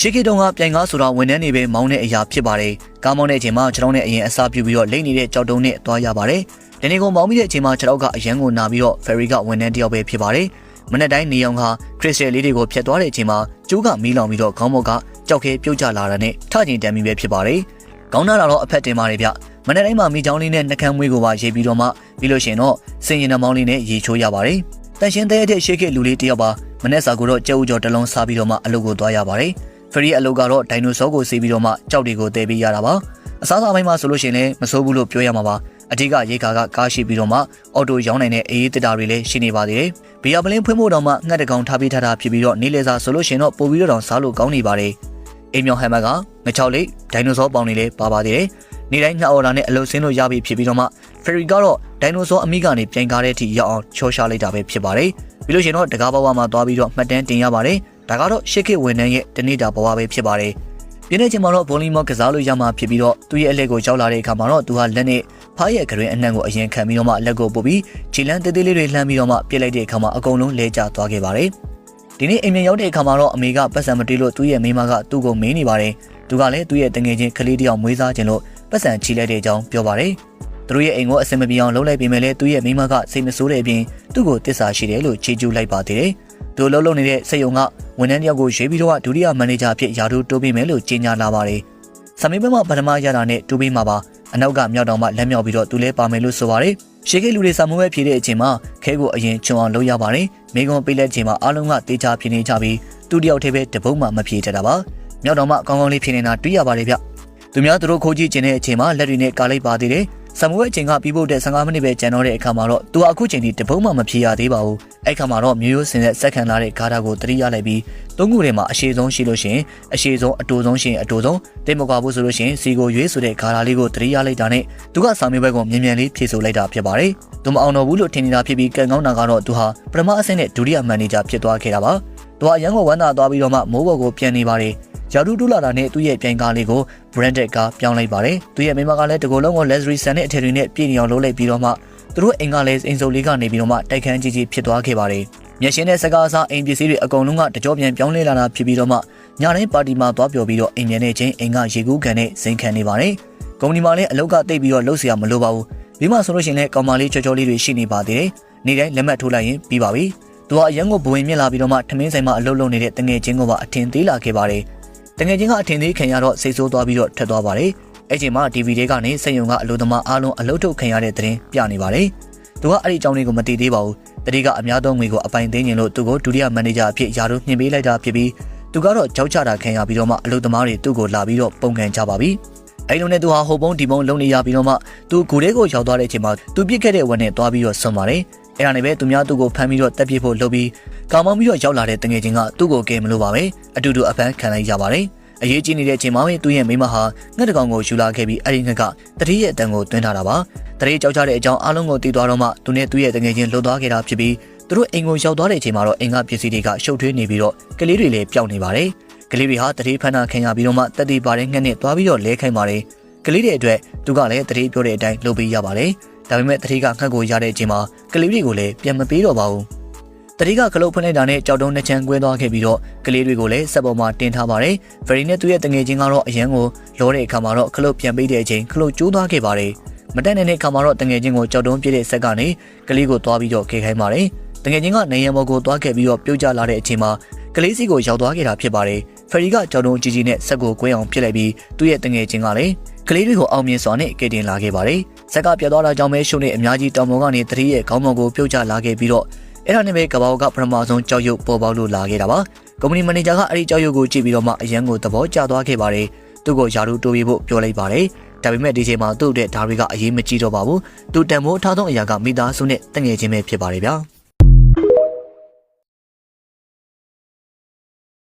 ရှေ့ခေတ်တုန်းကပြိုင်ကားဆိုတာဝန်ထမ်းတွေပဲမောင်းတဲ့အရာဖြစ်ပါတယ်။ကားမောင်းတဲ့အချိန်မှာခြေထောက်နဲ့အရင်အစားပြုပြီးတော့လိမ့်နေတဲ့ကြောက်တုံးနဲ့သွားရပါတယ်။ဒီနေ့ကမောင်းပြီးတဲ့အချိန်မှာခြေထောက်ကအရန်ကိုနာပြီးတော့ ferry ကဝန်ထမ်းတစ်ယောက်ပဲဖြစ်ပါတယ်။မနေ့တိုင်းနေအောင်ကခရစ်စတယ်လေးတွေကိုဖြတ်သွားတဲ့အချိန်မှာကျိုးကမီးလောင်ပြီးတော့ခေါင်းမောက်ကကြောက်ခဲပြုတ်ကျလာတာနဲ့ထကျင်တမ်းပြီးပဲဖြစ်ပါတယ်။ခေါင်းနာတာတော့အဖက်တင်ပါတယ်ဗျ။မနေ့တိုင်းမှာမိချောင်းလေးနဲ့နှကမ်းမွေးကိုပါရေးပြီးတော့မှပြီးလို့ရှိရင်တော့စင်ရင်နှမောင်းလေးနဲ့ရေချိုးရပါတယ်။တန်ရှင်းတဲ့တဲ့ရှေ့ခေတ်လူလေးတစ်ယောက်ပါမနေ့စာကိုတော့ကြက်ဥကျော်တစ်လုံးစားပြီးတော့မှအလုပ်ကိုသွားရပါတယ်။ ဖရီအလုပ်ကတော့ဒိုင်နိုဆောကိုစီးပြီးတော့မှကြောက်တွေကိုတဲပေးရတာပါအစားအစာပိုင်းမှာဆိုလို့ရှိရင်လည်းမစိုးဘူးလို့ပြောရမှာပါအထက်ကရေကာကကားရှိပြီးတော့မှအော်တိုရောင်းနိုင်တဲ့အေးအေးတတာတွေလည်းရှိနေပါသေးတယ်ဘီယာပလင်းဖွင့်ဖို့တော့မှငှက်တကောင်ထားပေးထားတာဖြစ်ပြီးတော့နေလေစာဆိုလို့ရှိရင်တော့ပို့ပြီးတော့စားလို့ကောင်းနေပါတယ်အိမ်မြောင်ဟမ်မကငချောက်လေးဒိုင်နိုဆောပေါင်တွေလည်းပါပါသေးတယ်နေတိုင်းငှက်အော်လာနဲ့အလုပ်ဆင်းလို့ရပြီဖြစ်ပြီးတော့မှဖရီကတော့ဒိုင်နိုဆောအမိကနေပြိုင်ကားတဲ့အထိရောက်အောင်ချောရှာလိုက်တာပဲဖြစ်ပါတယ်ပြီးလို့ရှိရင်တော့တကားဘဝမှာသွားပြီးတော့မှတ်တမ်းတင်ရပါတယ် ဒါကတော့ရှစ်ခေတ်ဝန်ထမ်းရဲ့တနေ့တာဘဝပဲဖြစ်ပါတယ်။ပြင်းတဲ့ချိန်မှာတော့ဗိုလီမော့ကစားလို့ရမှာဖြစ်ပြီးတော့သူ့ရဲ့အလက်ကိုရောက်လာတဲ့အခါမှာတော့သူဟာလက်နဲ့ဖားရဲ့ဂရင်အနှံ့ကိုအရင်ခံပြီးတော့မှလက်ကိုပုတ်ပြီးခြေလမ်းတေးသေးလေးတွေလှမ်းပြီးတော့မှပြစ်လိုက်တဲ့အခါမှာအကုန်လုံးလဲကျသွားခဲ့ပါတယ်။ဒီနေ့အိမ်ပြန်ရောက်တဲ့အခါမှာတော့အမေကပတ်စံမတီးလို့သူ့ရဲ့မိမကသူ့ကိုမေးနေပါတယ်။သူကလည်းသူ့ရဲ့တငယ်ချင်းကလေးတယောက်မွေးစားခြင်းလို့ပတ်စံချီလိုက်တဲ့အကြောင်းပြောပါတယ်။သူတို့ရဲ့အိမ်ကိုအဆင်မပြေအောင်လုပ်လိုက်ပေမဲ့လည်းသူ့ရဲ့မိမကစိတ်မဆိုးတဲ့အပြင်သူ့ကိုတစ္ဆာရှိတယ်လို့ချေကျူးလိုက်ပါသေးတယ်။ သူလှုပ်လှုပ်နေတဲ့စိတ်ယုံကဝန်ထမ်းတယောက်ကိုရွေးပြီးတော့ဒုတိယမန်နေဂျာအဖြစ်ယာတို့တိုးပေးမယ်လို့ကြေညာလာပါတယ်။ဆမင်းဘက်မှပထမရတာနဲ့တိုးပေးမှာပါ။အနောက်ကမြောက်တောင်မှလက်မြောက်ပြီးတော့သူလဲပါမယ်လို့ဆိုပါတယ်။ရှေးကိလူတွေစာမိုးပဲဖြေတဲ့အချိန်မှာခဲကိုအရင်ချွန်အောင်လုပ်ရပါတယ်။မိကွန်ပေးလက်ချိန်မှာအားလုံးကတေချာဖြေနေကြပြီးသူတယောက်တည်းပဲတပုတ်မှမဖြေတတ်တာပါ။မြောက်တောင်မှကောင်းကောင်းလေးဖြေနေတာတွေ့ရပါတယ်ဗျ။သူများသူတို့ခိုးကြည့်ခြင်းတဲ့အချိန်မှာလက်တွေနဲ့ကာလိုက်ပါသေးတယ်။ ဆမွေးအချိန်ကပြီးဖို့တဲ့15မိနစ်ပဲကျန်တော့တဲ့အခါမှာတော့သူအခုချိန်ထိတပုံးမှမဖြေရသေးပါဘူး။အဲ့ခါမှာတော့မျိုးရိုးစင်တဲ့စက်ခံလာတဲ့ဂါတာကိုတတိရလိုက်ပြီးသုံးခုထဲမှာအရှိဆုံးရှိလို့ရှိရင်အရှိဆုံးအတူဆုံးရှိရင်အတူဆုံးတိတ်မကွာဘူးဆိုလို့ရှိရင်စီကိုရွေးဆိုတဲ့ဂါတာလေးကိုတတိရလိုက်တာနဲ့သူကစာမေးပွဲကိုမြင်မြန်လေးဖြေဆိုလိုက်တာဖြစ်ပါတယ်။သူမအောင်တော့ဘူးလို့ထင်နေတာဖြစ်ပြီးကန်ကောင်းတာကတော့သူဟာပထမအဆင့်နဲ့ဒုတိယမန်နေဂျာဖြစ်သွားခဲ့တာပါ။သူကအရန်ကိုဝမ်းသာသွားပြီးတော့မှမိုးဘော်ကိုပြန်နေပါတယ်။ ဂျာဒူဒူလာလာနဲ့သူ့ရဲ့ပြိုင်ကားလေးကို branded ကပြောင်းလိုက်ပါတယ်။သူ့ရဲ့မိမကလည်းတကူလုံးကို luxury ဆန်တဲ့အထည်တွေနဲ့ပြည့်နေအောင်လုပ်လိုက်ပြီးတော့မှသူတို့အိမ်ကလည်းအိမ်စုပ်လေးကနေပြီးတော့မှတိုက်ခန်းကြီးကြီးဖြစ်သွားခဲ့ပါတယ်။မျက်ရှင်းတဲ့စကားအစားအိမ်ပစ္စည်းတွေအကုန်လုံးကတကြောပြန်ပြောင်းလဲလာတာဖြစ်ပြီးတော့မှညတိုင်းပါတီမှာသွားပြောပြီးတော့အိမ်မြန်တဲ့ချင်းအိမ်ကရေကူးကန်နဲ့စိန်ခံနေပါတယ်။ကုမ္ပဏီမှာလည်းအလုပ်ကတိတ်ပြီးတော့လုပ်စရာမလိုပါဘူး။ဒီမှာဆိုလို့ရှိရင်လည်းကောင်မလေးချောချောလေးတွေရှိနေပါသေးတယ်။နေ့တိုင်းလက်မှတ်ထိုးလိုက်ရင်ပြီးပါပြီ။သူကအရန်ကိုဘဝင်မြင့်လာပြီးတော့မှထမင်းဆိုင်မှာအလုပ်လုပ်နေတဲ့တငယ်ချင်းကိုပါအထင်သေးလာခဲ့ပါတယ်။ တငယ်ချင်းကအထင်သေးခံရတော့စိတ်ဆိုးသွားပြီးတော့ထက်သွားပါတယ်အဲ့ချိန်မှာ DVD တွေကနေစက်ယုံကအလိုသမားအားလုံးအလုပ်ထုတ်ခံရတဲ့သတင်းပြနေပါတယ်သူကအဲ့ဒီအကြောင်းလေးကိုမသိသေးပါဘူးတတိကအများဆုံးငွေကိုအပိုင်သိမ်းရင်လို့သူကိုဒုတိယမန်နေဂျာအဖြစ်ယာတို့ညှင်ပေးလိုက်တာဖြစ်ပြီးသူကတော့ကြောက်ချတာခံရပြီးတော့မှအလုပ်သမားတွေသူ့ကိုလာပြီးတော့ပုံကန်ကြပါပြီအဲ့လိုနဲ့သူဟာဟိုပုံဒီပုံလုံးနေရပြီးတော့မှသူဂူထဲကိုရောက်သွားတဲ့အချိန်မှာသူပြစ်ခဲ့တဲ့ဝန်နဲ့သွားပြီးတော့ဆွန်ပါတယ် အဲ့ဒါနဲ့ပဲသူများသူ့ကိုဖမ်းပြီးတော့တက်ပြစ်ဖို့လုပ်ပြီးကောင်မောင်းပြီးတော့ရောက်လာတဲ့တငယ်ချင်းကသူ့ကိုကဲမလို့ပါပဲအတူတူအဖမ်းခံလိုက်ရပါတယ်အရေးကြီးနေတဲ့အချိန်မှာပဲသူ့ရဲ့မိမဟာငှက်တကောင်ကိုယူလာခဲ့ပြီးအဲ့ဒီငှက်ကတတိရဲ့အတန်ကိုတွင်းထားတာပါတတိကြောက်ကြတဲ့အကြောင်းအားလုံးကိုသိသွားတော့မှသူနဲ့သူ့ရဲ့တငယ်ချင်းလွတ်သွားခဲ့တာဖြစ်ပြီးသူတို့အိမ်ကိုရောက်သွားတဲ့အချိန်မှာတော့အိမ်ကပစ္စည်းတွေကရှုပ်ထွေးနေပြီးတော့ကလေးတွေလည်းပျောက်နေပါတယ်ကလေးတွေဟာတတိဖန်နာခံရပြီးတော့မှတက်တီပါတဲ့ငှက်နဲ့သွားပြီးတော့လဲခိုင်းပါတယ်ကလေးတွေအတွက်သူကလည်းတတိပြောတဲ့အတိုင်းလုပ်ပေးရပါတယ် ဒါပေမဲ့တတိကငှက်ကိုရတဲ့အချိန်မှာကလေးတွေကိုလည်းပြန်မပေးတော့ပါဘူးတတိကခလုတ်ဖွင့်လိုက်တာနဲ့ကြောက်တုံးနှစ်ချမ်းကွဲသွားခဲ့ပြီးတော့ကလေးတွေကိုလည်းစက်ပေါ်မှာတင်ထားပါတယ်။ဖရီနဲ့သူ့ရဲ့တငယ်ချင်းကတော့အရန်ကိုလောတဲ့အခါမှာတော့ခလုတ်ပြန်ပေးတဲ့အချိန်ခလုတ်ကျိုးသွားခဲ့ပါတယ်။မတက်နိုင်တဲ့အခါမှာတော့တငယ်ချင်းကိုကြောက်တုံးပြည့်တဲ့ဆက်ကနေကလေးကိုသွားပြီးတော့ခေခိုင်းပါတယ်။တငယ်ချင်းကနေရံဘော်ကိုသွားခဲ့ပြီးတော့ပြုတ်ကျလာတဲ့အချိန်မှာကလေးစီကိုရောက်သွားခဲ့တာဖြစ်ပါတယ်။ဖရီကကြောက်တုံးကြီးကြီးနဲ့ဆက်ကိုကွဲအောင်ပြစ်လိုက်ပြီးသူ့ရဲ့တငယ်ချင်းကလည်း ကလေးတွေကိုအောင်မြင်စွာနဲ့ကယ်တင်လာခဲ့ပါတယ်။ဆက်ကပြတ်သွားတာကြောင့်ပဲရှုံနဲ့အများကြီးတောင်ပေါ်ကနေတတိရဲ့ခေါင်းပေါ်ကိုပြုတ်ကျလာခဲ့ပြီးတော့အဲ့ဒါနဲ့ပဲကဘာကပထမဆုံးကြောက်ရွံ့ပေါ်ပေါက်လို့လာခဲ့တာပါကုမ္ပဏီမန်နေဂျာကအဲ့ဒီကြောက်ရွံ့ကိုကြည့်ပြီးတော့မှအရန်ကိုသဘောကျသွားခဲ့ပါတယ်သူ့ကိုယာရုတိုးပြီးဖို့ပြောလိုက်ပါတယ်ဒါပေမဲ့ဒီချိန်မှာသူ့အတွက်ဒါတွေကအရေးမကြီးတော့ပါဘူးသူတန်မိုးအထားဆုံးအရာကမိသားစုနဲ့တငယ်ချင်းပဲဖြစ်ပါတယ်ဗျာ